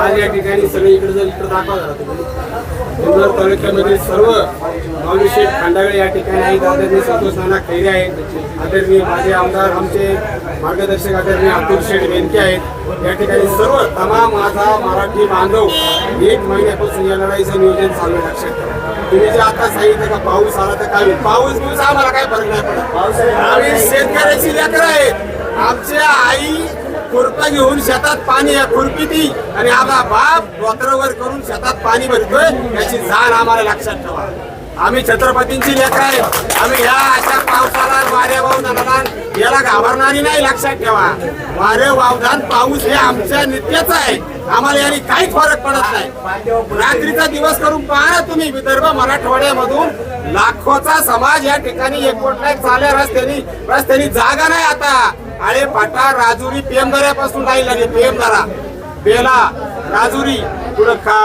आज या ठिकाणी सगळे इकडे जर इकडे दाखवा जरा तुम्ही. तालुक्यामध्ये सर्व माऊली खांडागळे या ठिकाणी आहेत. आदरणीय संतोष नाना खैरे आहेत. आदरणीय माझे आमदार आमचे मार्गदर्शक आदरणीय अतुल शेठ बेनके आहेत. या ठिकाणी सर्व तमाम माझा मराठी बांधव एक महिन्यापासून या लढाईचं नियोजन चालू आहे. लक्षात ठेवा. तुम्ही जे आता सांगितलं का पाऊस आला तर काय? पाऊस दिवस आम्हाला काय फरक नाही पडत. शेतकऱ्याची लेकर आहेत. आमच्या आई खुरपा घेऊन शेतात पाणी या खुरपीती आणि आता बाप वस्त्रवर करून शेतात पाणी भरतोय याची जाण आम्हाला लक्षात ठेवा. आम्ही छत्रपतींची लेखा आहे. आम्ही ह्या अशा पावसाला वारे वावदान याला घाबरणारी नाही लक्षात ठेवा. वारे वावधान पाऊस हे आमच्या नित्याचं आहे. आम्हाला याने काहीच फरक पडत नाही. रात्रीचा दिवस करून पाहा ना तुम्ही विदर्भ मराठवाड्यामधून. लाखोचा समाज या ठिकाणी एकवटलाय चालल्या रस्त्यानी. रस्त्यानी जागा नाही आता. आळेफाटा राजुरी पेमदऱ्यापासून राहील लगे पेमदरा बेला राजुरी पुढं का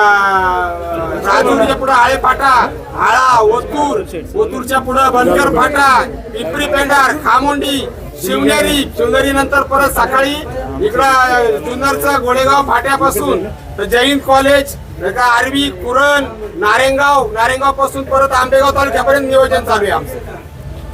राजुरीच्या पुढं आळे फाटा आळा ओतूर. ओतूरच्या पुढं बनकर फाटा पिंपरी पेंडार खामोंडी शिवनेरी. शिवनेरी नंतर परत सकाळी इकडं जुन्नरचा गोडेगाव फाट्यापासून तर जैन कॉलेज का कुरण नारेंगाव. नारेंगावपासून परत आंबेगाव तालुक्यापर्यंत नियोजन चालू आहे आमचं.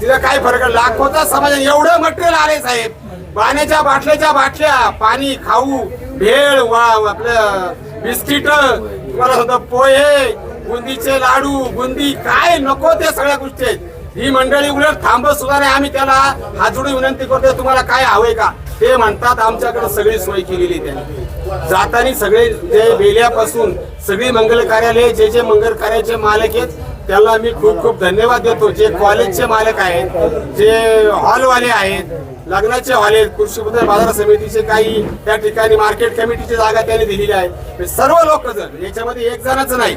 तिथं काय फरक आहे? लाखोचा समाज एवढं मटेरियल आले साहेब. पाण्याच्या बाटल्याच्या बाटल्या पाणी खाऊ भेळ वा- आपलं बिस्किट तुम्हाला पोहे बुंदीचे लाडू बुंदी काय नको ते सगळ्या गोष्टी आहेत. ही मंडळी उलट थांबत सुद्धा नाही आम्ही त्याला हात जोडून विनंती करतो तुम्हाला काय हवंय का? ते म्हणतात आमच्याकडे सगळी सोय केलेली त्यांनी. जातानी सगळे जे बेल्यापासून सगळी मंगल कार्यालय जे जे मंगल कार्याचे मालक आहेत त्याला मी खूप खूप धन्यवाद देतो. जे कॉलेजचे मालक आहेत जे हॉलवाले आहेत लग्नाचे हॉल आहेत कृषी बाजार समितीचे काही त्या ठिकाणी मार्केट कमिटीची जागा त्यांनी दिलेली आहे. सर्व लोक जण याच्यामध्ये एक जणाचं नाही.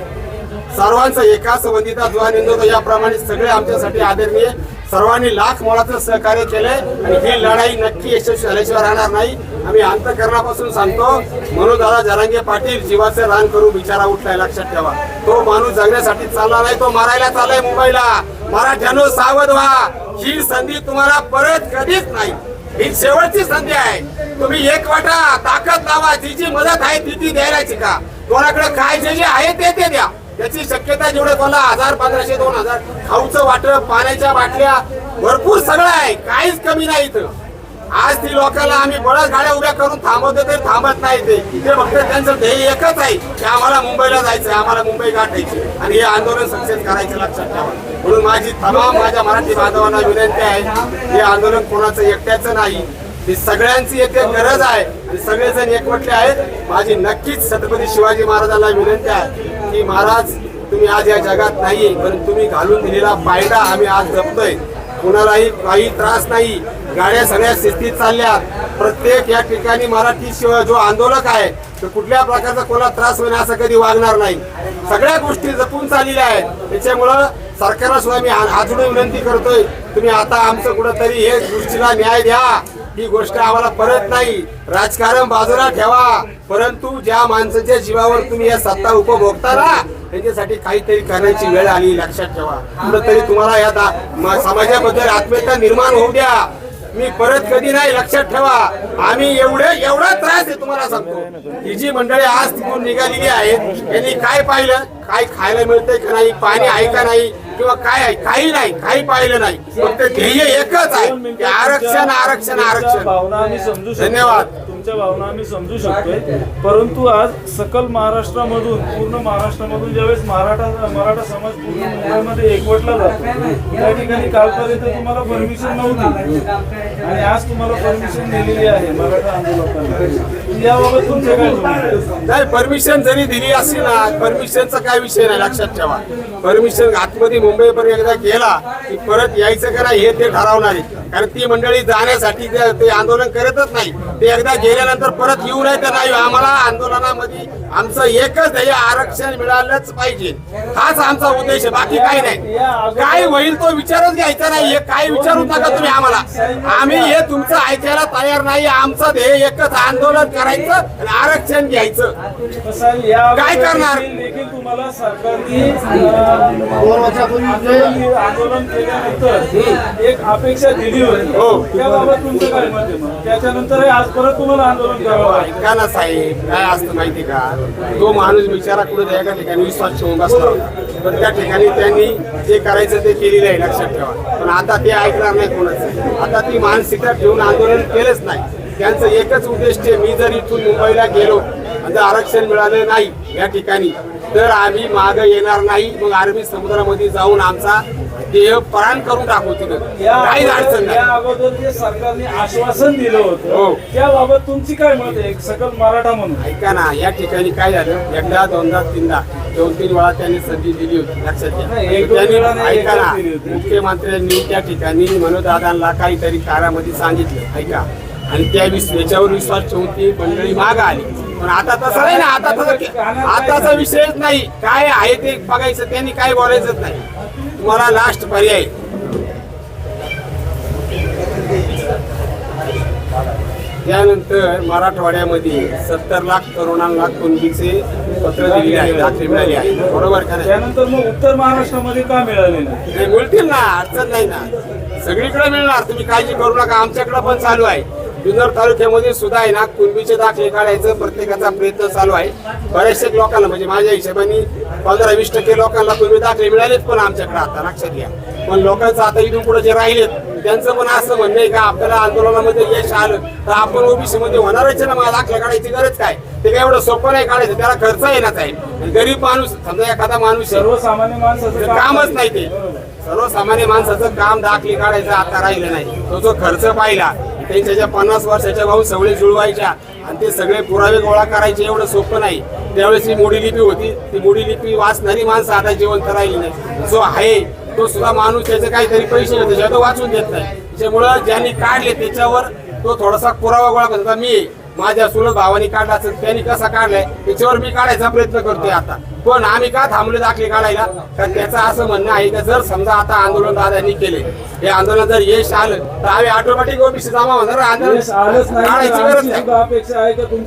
सर्वांचं एकाच वंदिता दुवा निंदवतो याप्रमाणे सगळे आमच्यासाठी आदरणीय सर्वांनी लाख मोलाचं सहकार्य केलंय आणि ही लढाई नक्की यशस्वी झाल्याशिवाय राहणार नाही. आम्ही अंतकरणापासून सांगतो म्हणून दादा जरांगे पाटील जीवाचे रान करू बिचारा उठलाय लक्षात ठेवा. तो माणूस जगण्यासाठी चालला नाही तो मारायला चाललाय मुंबईला. मराठ्यानो सावध व्हा. ही संधी तुम्हाला परत कधीच नाही. ही शेवटची संधी आहे. तुम्ही एक वाटा ताकद लावा. जी जी मदत आहे ती ती द्यायला शिका कोणाकडे काय जे जे आहे ते ते द्या. याची शक्यता जेवढे कोणा हजार पंधराशे दोन हजार खाऊचं वाटप पाण्याच्या बाटल्या भरपूर सगळं आहे. काहीच कमी नाही इथं. आज ती लोकांना आम्ही बळच गाड्या उभ्या करून थांबवतो तर थांबत नाही ते. ते फक्त त्यांचं ध्येय एकच आहे की आम्हाला मुंबईला जायचं आम्हाला मुंबई गाठायची आणि हे आंदोलन सक्सेस करायचं लक्षात ठेवा. म्हणून माझी तमाम माझ्या मराठी बांधवांना विनंती आहे हे आंदोलन कोणाचं एकट्याचं नाही. ही सगळ्यांची येथे गरज आहे. आणि सगळेजण एकवटले आहेत. माझी नक्कीच छत्रपती शिवाजी महाराजांना विनंती आहे. की महाराज तुम्ही आज या जगात नाही पण तुम्ही घालून दिलेला पायडा आम्ही आज जपतोय. कुणालाही काही त्रास नाही. गाड्या सगळ्या शिस्तीत चालल्या. प्रत्येक या ठिकाणी मराठी शिवाय जो आंदोलक आहे तो कुठल्या प्रकारचा कोणाला त्रास होईल असं कधी वागणार नाही. सगळ्या गोष्टी जपून चाललेल्या आहेत. त्याच्यामुळं सरकारला सुद्धा मी हा- विनंती करतोय. तुम्ही आता आमचं कुठंतरी हे गोष्टीला न्याय द्या. ही गोष्ट आम्हाला परत नाही. राजकारण बाजूला ठेवा. परंतु ज्या माणसाच्या जीवावर तुम्ही या सत्ता उपभोगता ना त्यांच्यासाठी काहीतरी करण्याची वेळ आली लक्षात ठेवा. कुठंतरी तुम्हाला या समाजाबद्दल आत्मीयता निर्माण होऊ द्या. मी परत कधी नाही लक्षात ठेवा. आम्ही एवढे एवढा त्रास आहे तुम्हाला सांगतो. ही जी मंडळी आज तिथून निघालेली आहेत त्यांनी काय पाहिलं? काय खायला मिळतंय का नाही? पाणी आहे का नाही? किंवा काय आहे काही नाही काही पाहिलं नाही. फक्त ध्येय एकच आहे की आरक्षण आरक्षण आरक्षण. धन्यवाद. तुमच्या भावना आम्ही समजू शकतोय. परंतु आज सकल महाराष्ट्रामधून पूर्ण महाराष्ट्रामधून ज्यावेळेस मराठा मराठा समाज पूर्ण मुंबईमध्ये एकवटला जातो त्या ठिकाणी कालपर्यंत तुम्हाला परमिशन नव्हती. आणि आज तुम्हाला परमिशन दिलेली आहे मराठा आंदोलकांना. याबाबत तुमचं काय नाही परमिशन जरी दिली असेल ना परमिशनचा काय विषय नाही लक्षात ठेवा. परमिशन आतमध्ये मुंबईपर्यंत एकदा गेला की परत यायचं का हे ते ठरवणार आहे. कारण ती मंडळी जाण्यासाठी ते ते आंदोलन करतच नाही. ते एकदा गेल्यानंतर परत येऊ नये तर नाही आम्हाला आंदोलनामध्ये आमचं एकच ध्येय आरक्षण मिळालंच पाहिजे. हाच आमचा उद्देश आहे बाकी काही नाही. काय होईल तो विचारच घ्यायचा नाही हे काय विचारू नका तुम्ही आम्हाला. आम्ही हे तुमचं ऐकायला तयार नाही आमचं ध्येय एकच आंदोलन करायचं आणि आरक्षण घ्यायचं. काय करणार? तुम्हाला सरकारने आंदोलन केल्यानंतर एक अपेक्षा दिली होती. हो. त्याबाबत तुमचं काय मत आहे मग? त्याच्यानंतर आज परत तुम्हाला आंदोलन करावं ना साहेब काय असतं माहिती का? तो माणूस बिचारा कुठे एका ठिकाणी विश्वास ठेवून बसला होता. पण त्या ठिकाणी त्यांनी जे करायचं ते केलेलं आहे लक्षात ठेवा. पण आता ते ऐकणार नाही कोणाचं. आता ती मानसिकता ठेवून आंदोलन केलंच नाही. त्यांचं एकच उद्देश आहे मी जर इथून मुंबईला गेलो आणि जर आरक्षण मिळालं नाही या ठिकाणी तर आम्ही मागं येणार नाही. मग अरबी समुद्रामध्ये जाऊन आमचा देह पराण करून टाकू तिथं. या काहीच अडचण अगोदर- या नाही अगोदर जे सरकारने आश्वासन दिलं हो. होतं त्याबाबत तुमची काय मत आहे? एक सकल मराठा म्हणून. ऐका ना या ठिकाणी काय झालं? एकदा दोनदा तीनदा दोन तीन वेळा त्यांनी संधी दिली होती लक्षात घ्या. नाही, एक दोन त्यांनी वेळा नाही, ऐका एकच ना दिली होती. मुख्यमंत्र्यांनी त्या ठिकाणी मनोदादांना काहीतरी कारामध्ये सांगितलं. ऐका. आणि त्या विस याच्यावर विश्वास ठेवून ती मंडळी माग आली. पण आता तसं नाही ना आता तसं आताचा विषयच नाही. काय आहे ते बघायचं त्यांनी काय बोलायचंच नाही. तुम्हाला लास्ट पर्याय. त्यानंतर मराठवाड्यामध्ये सत्तर लाख तरुणांना कुणबीचे पत्र दिलेले आहे दाखले मिळाले आहे. बरोबर का नाही? त्यानंतर मग उत्तर महाराष्ट्रामध्ये का मिळाले नाही, मिळतील ना अडचण नाही ना. सगळीकडे मिळणार तुम्ही काळजी करू नका आमच्याकडे पण चालू आहे. जुन्नर तालुक्यामध्ये सुद्धा आहे ना कुणबीचे दाखले काढायचं प्रत्येकाचा प्रयत्न चालू आहे. बऱ्याचशा लोकांना म्हणजे माझ्या हिशोबाने पंधरा वीस टक्के लोकांना कुणबी दाखले मिळालेत पण आमच्याकडे आता लक्षात घ्या. पण लोकांचं आता इथून पुढे जे राहिलेत त्यांचं पण असं म्हणणं आहे का आपल्याला आंदोलनामध्ये यश आलं तर आपण ओबीसी मध्ये होणारच ना मला दाखला काढायची गरज काय? ते काय एवढं सोपं नाही काढायचं त्याला खर्च येणार आहे. गरीब माणूस समजा एखादा माणूस सर्वसामान्य माणसाचं कामच नाही ते. सर्वसामान्य माणसाचं काम दाखली काढायचं आता राहिलं नाही. तो जो खर्च पाहिला त्यांच्या पन्नास वर्षाच्या भाऊ सवळी जुळवायच्या आणि ते सगळे पुरावे गोळा करायचे एवढं सोपं नाही. त्यावेळेस ही मोडी लिपी होती. ती मोडी लिपी वाचणारी माणसं आता जिवंत राहिली नाही. जो आहे तो सुद्धा माणूस त्याचे काहीतरी पैसे त्याच्यावर तो वाचून देत नाही. त्याच्यामुळं ज्यांनी काढले त्याच्यावर तो थोडासा पुरावा गोळा करतो. मी माझ्या चुलत भावानी काढला असेल त्यांनी कसा काढलाय त्याच्यावर मी काढायचा प्रयत्न करतोय आता. पण आम्ही का थांबले दाखले काढायला? कारण त्याचं असं म्हणणं आहे की जर समजा आता आंदोलन दादांनी केले हे आंदोलन जर यश आलं तर आम्ही ऑटोमॅटिक ओबीसी जमा होणार. आंदोलन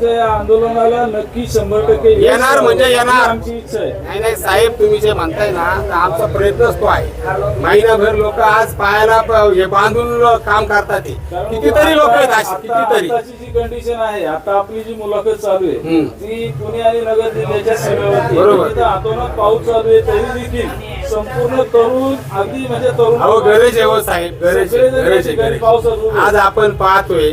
तर आंदोलनाला नक्की शंभर टक्के येणार. म्हणजे येणार. आमची इच्छा आहे. नाही नाही साहेब तुम्ही जे म्हणताय ना तर आमचा प्रयत्नच तो आहे. महिनाभर लोक आज पायाला हे बांधून काम करतात कितीतरी लोक आहेत अशी कितीतरी. जी कंडिशन आहे आता आपली जी मुलाखत चालू आहे. ती पुणे आणि नगर जिल्ह्याच्या सीमेवरती बरोबर. तिथं आतोनात पाऊस चालू आहे तरी देखील संपूर्ण तरुण अगदी म्हणजे तरुण अहो गरज आहे हो साहेब गरज आहे, सगळेजण गरज आहे, ठिकाणी गरज पावसात आहे. उभे. आज आपण पाहतोय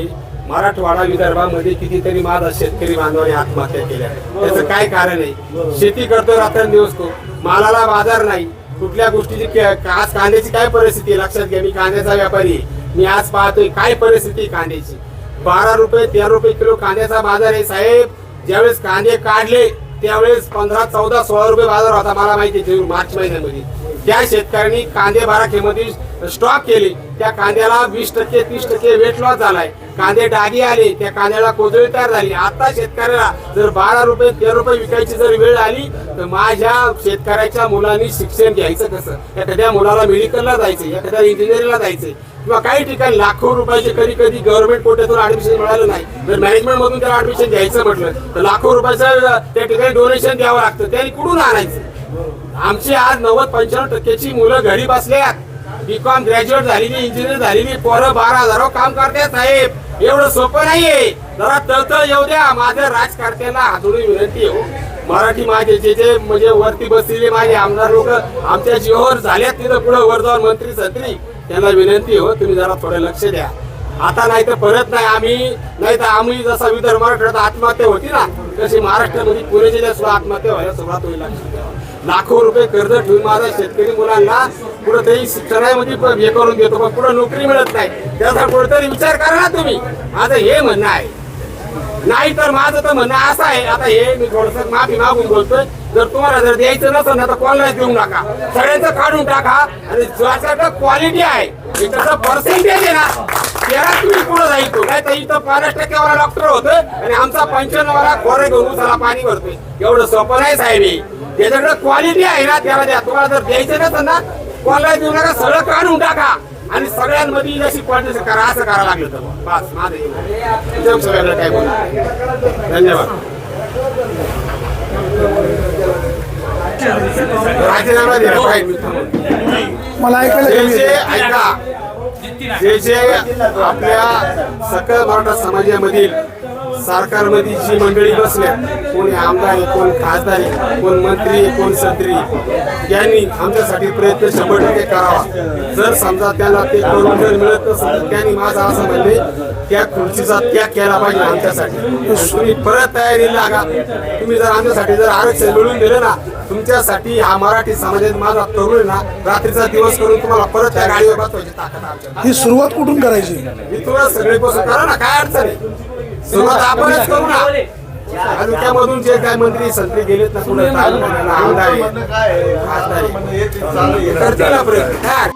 मराठवाडा विदर्भामध्ये कितीतरी माझा शेतकरी बांधवांनी आत्महत्या केल्या. त्याचं काय कारण आहे? शेती करतो रात्रंदिवस तो मालाला बाजार नाही. कुठल्या गोष्टीची के- आज कांद्याची काय परिस्थिती आहे? लक्षात घ्या मी कांद्याचा व्यापारी आहे. मी आज पाहतोय काय परिस्थिती आहे कांद्याची. बारा रुपये तेरा रुपये किलो कांद्याचा बाजार आहे साहेब. ज्यावेळेस कांदे काढले त्यावेळेस पंधरा चौदा सोळा रुपये बाजार होता मला माहिती आहे मार्च महिन्यामध्ये. त्या शेतकऱ्यांनी कांदे बाराखेमध्ये स्टॉक केले. त्या कांद्याला वीस टक्के तीस टक्के वेट लॉस झालाय. कांदे डागी आले त्या कांद्याला कोजळी तयार झाली. आता शेतकऱ्याला जर बारा रुपये तेरा रुपये विकायची जर वेळ आली तर माझ्या शेतकऱ्याच्या मुलांनी शिक्षण घ्यायचं कसं? एखाद्या मुलाला मेडिकलला जायचं एखाद्या इंजिनिअरिंगला जायचं किंवा काही ठिकाणी लाखो रुपयाचे कधी कधी गव्हर्नमेंट कोट्यातून ऍडमिशन मिळालं नाही. जर मॅनेजमेंट मधून त्याला ऍडमिशन घ्यायचं म्हटलं तर लाखो रुपयाचं त्या ठिकाणी डोनेशन द्यावं लागतं. त्यांनी कुठून आणायचं? आमची आज नव्वद पंच्याण्णव टक्क्याची मुलं घरी बसल्यात. बीकॉम ग्रॅज्युएट झालेली इंजिनियर झालेली पोरं बारा हजारावर काम करतात साहेब. एवढं सोपं नाहीये. जरा तळतळ येऊ द्या. माझ्या राजकारत्याला हातोडी विनंती येऊ हो. मराठी माझे जे जे म्हणजे वरती बसलेले माझे आमदार लोक आमच्या जीवावर झाल्यात तिथं पुढे वर जाऊन मंत्री संत्री. त्यांना विनंती हो तुम्ही जरा थोडं लक्ष द्या. आता नाही तर परत नाही आम्ही नाही तर आम्ही जसा विदर्भ मराठवाड्यात आत्महत्या होती ना तशी महाराष्ट्रामध्ये पुणे जिल्ह्यात सुद्धा आत्महत्या व्हायला सुरुवात होईल. लक्ष द्या लाखो रुपये कर्ज ठेवून माझा शेतकरी मुलांना कुठेतरी शिक्षणामध्ये पण हे करून देतो पण पुढे नोकरी मिळत नाही. त्याचा कुठेतरी विचार करा ना तुम्ही. माझं हे म्हणणं आहे. नाही तर माझं तर म्हणणं असं आहे आता हे मी थोडस माफी मागून बोलतोय. जर तुम्हाला जर द्यायचं नसेल ना तर कोणाला देऊ नका. सगळ्यांचं काढून टाका. आणि ज्याचं क्वालिटी आहे. त्याचा पर्सेंटेज आहे ना त्याला तुम्ही पुढे जायचो नाही तर इथं पन्नास टक्केवाला डॉक्टर होतोय आणि आमचा पंच्याण्णवला खोरे घेऊन उसाला पाणी भरतोय. एवढं सोपं नाही साहेब हे. त्याच्याकडे क्वालिटी आहे ना त्याला द्या. तुम्हाला जर द्यायचं नसेल ना कोणाला देऊ नका. सगळं काढून टाका. आणि सगळ्यांमध्ये अशी क्वालिटी करा असं करावं लागलं तर. बस माझं काय बोला धन्यवाद राजीनामा दिला पाहिजे मी थांबून. मला ऐकायला जे येतं. ऐका जे जे आपल्या सकल मराठा समाजामधील सरकारमध्ये जी मंडळी बसल्या कोणी आमदार कोण खासदार कोण मंत्री कोण संत्री आहे, यांनी आमच्यासाठी प्रयत्न शंभर टक्के करावा. जर समजा त्याला ते करून जर मिळत नसेल त्यांनी माझं असं म्हणणे त्या खुर्चीचा त्याग केला पाहिजे आमच्यासाठी. तुम्ही परत तयारी लागा. तुम्ही जर आमच्यासाठी जर आरक्षण मिळवून दिलं ना तुमच्यासाठी हा मराठी समाजात माझा तरुण ना रात्रीचा दिवस करून तुम्हाला परत त्या गाडीवर बसवायची ताकद ही सुरुवात कुठून करायची? इथूनच सगळे बसून करा ना काय अडचण आहे? सुरुवात आपणच करू ना. तालुक्यामधून जे काय मंत्री संत्री गेलेत ना कुठे आमदार आहे. करतील ना प्रयत्न. काय